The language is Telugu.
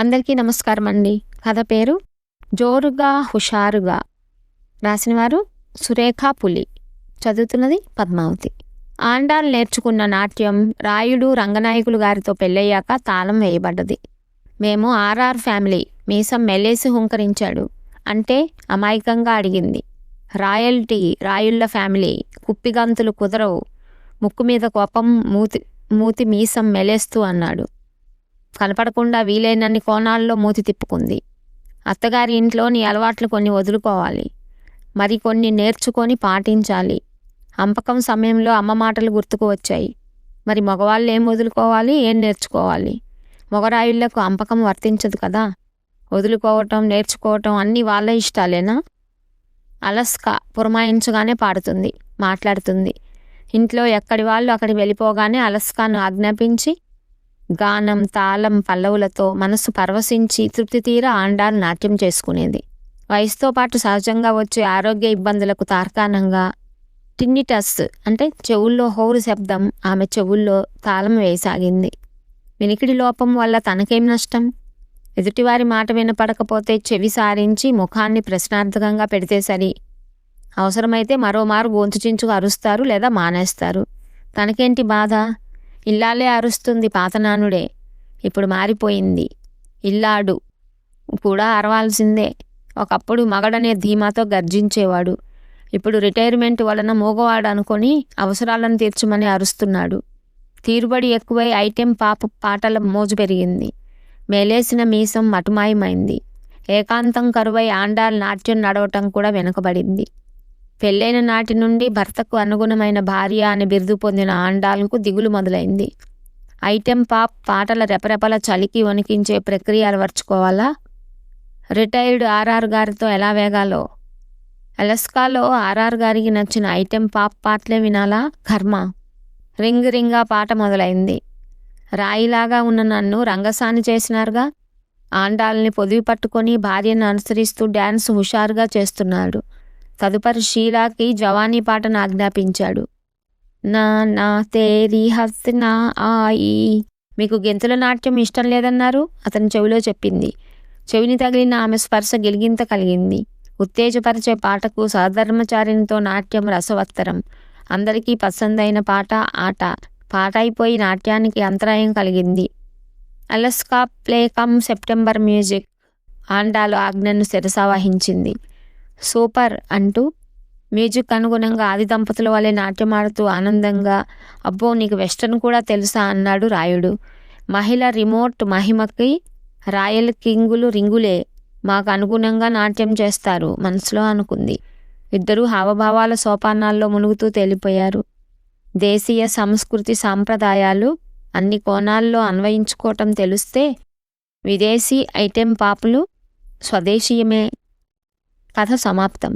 అందరికీ నమస్కారం అండి కథ పేరు జోరుగా హుషారుగా రాసినవారు సురేఖ పులి. చదువుతున్నది పద్మావతి. ఆండాల్ నేర్చుకున్న నాట్యం రాయుడు రంగనాయకులు గారితో పెళ్ళయ్యాక తాళం వేయబడ్డది. మేము ఆర్ఆర్ ఫ్యామిలీ మీసం మెలేసి హుంకరించాడు అంటే అమాయకంగా అడిగింది. రాయల్టీ రాయుళ్ళ ఫ్యామిలీ కుప్పిగంతులు కుదరవు. ముక్కు మీద కోపం మూతి మూతి మీసం మెలేస్తూ అన్నాడు. కనపడకుండా వీలైనన్ని కోణాల్లో మూతి తిప్పుకుంది. అత్తగారి ఇంట్లోని అలవాట్లు కొన్ని వదులుకోవాలి. మరి కొన్ని నేర్చుకొని పాటించాలి. అంపకం సమయంలో అమ్మ మాటలు గుర్తుకు వచ్చాయి. మరి మగవాళ్ళు ఏం వదులుకోవాలి? ఏం నేర్చుకోవాలి? మొగరాయుళ్ళకు అంపకం వర్తించదు కదా? వదులుకోవటం నేర్చుకోవటం అన్నీ వాళ్ళ ఇష్టాలేనా? అలస్కా పురమాయించగానే పాడుతుంది మాట్లాడుతుంది. ఇంట్లో ఎక్కడి వాళ్ళు అక్కడికి వెళ్ళిపోగానే అలస్కాను ఆజ్ఞాపించి గానం తాళం పల్లవులతో మనస్సు పరవశించి తృప్తి తీర ఆండాలు నాట్యం చేసుకునేది. వయసుతో పాటు సహజంగా వచ్చే ఆరోగ్య ఇబ్బందులకు తార్కాణంగా టిన్నిటస్ అంటే చెవుల్లో హోరు శబ్దం ఆమె చెవుల్లో తాళం వేయసాగింది. వినికిడి లోపం వల్ల తనకేం నష్టం? ఎదుటివారి మాట వినపడకపోతే చెవి సారించి ముఖాన్ని ప్రశ్నార్థకంగా పెడితే సరి. అవసరమైతే మరోమారు గొంతు చించుకు అరుస్తారు లేదా మానేస్తారు. తనకేంటి బాధ? ఇల్లాలే అరుస్తుంది పాతనానుడే ఇప్పుడు మారిపోయింది. ఇల్లాడు. కూడా అరవాల్సిందే. ఒకప్పుడు మగడనే ధీమాతో గర్జించేవాడు. ఇప్పుడు రిటైర్మెంట్ వలన మూగవాడు అనుకొని అవసరాలను తీర్చమని అరుస్తున్నాడు. తీరుబడి ఎక్కువై ఐటెం పాప పాటల మోజు పెరిగింది. మేలేసిన మీసం మటుమాయమైంది. ఏకాంతం కరువై ఆండాల్ నాట్యం నడవటం కూడా వెనుకబడింది. పెళ్ళైన నాటి నుండి భర్తకు అనుగుణమైన భార్య అని బిరుదు పొందిన ఆండాలకు దిగులు మొదలైంది. ఐటెం పాప్ పాటల రెపరెపల చలికి వణికించే ప్రక్రియ అలవర్చుకోవాలా రిటైర్డ్ ఆర్ఆర్ గారితో ఎలా వేగాలో? అలస్కాలో ఆర్ఆర్ గారికి నచ్చిన ఐటెం పాప్ పాటలే వినాలా? కర్మ. రింగ్ రింగా పాట మొదలైంది. రాయిలాగా ఉన్న నన్ను రంగసాని చేసినారుగా? ఆండాల్ని పొదివి పట్టుకొని భార్యను అనుసరిస్తూ డ్యాన్స్ హుషారుగా చేస్తున్నాడు. తదుపరి షీలాకి జవానీ పాటను ఆజ్ఞాపించాడు. నా నా తేరి హస్నా ఆయి మీకు గెంతుల నాట్యం ఇష్టం లేదన్నారు? అతని చెవిలో చెప్పింది. చెవిని తగిలిన ఆమె స్పర్శ గిలిగింత కలిగింది. ఉత్తేజపరిచే పాటకు సహధర్మచారినితో నాట్యం రసవత్తరం. అందరికీ పసందైన పాట ఆట. పాట అయిపోయి నాట్యానికి అంతరాయం కలిగింది. Alaska play come September music. Andal ఆజ్ఞను శిరసావహించింది. సూపర్ అంటూ మ్యూజిక్ అనుగుణంగా ఆది దంపతుల వలె నాట్యమాడుతూ ఆనందంగా అబ్బో నీకు వెస్టర్న్ కూడా తెలుసా అన్నాడు రాయుడు. మహిళ రిమోట్ మహిమకి రాయల్ కింగులు రింగులే మాకు అనుగుణంగా నాట్యం చేస్తారు మనసులో అనుకుంది. ఇద్దరూ హావభావాల సోపానాల్లో మునుగుతూ తేలిపోయారు. దేశీయ సంస్కృతి సాంప్రదాయాలు అన్ని కోణాల్లో అన్వయించుకోవటం తెలిస్తే విదేశీ ఐటెం పాపులు స్వదేశీయమే కథ సమాప్తం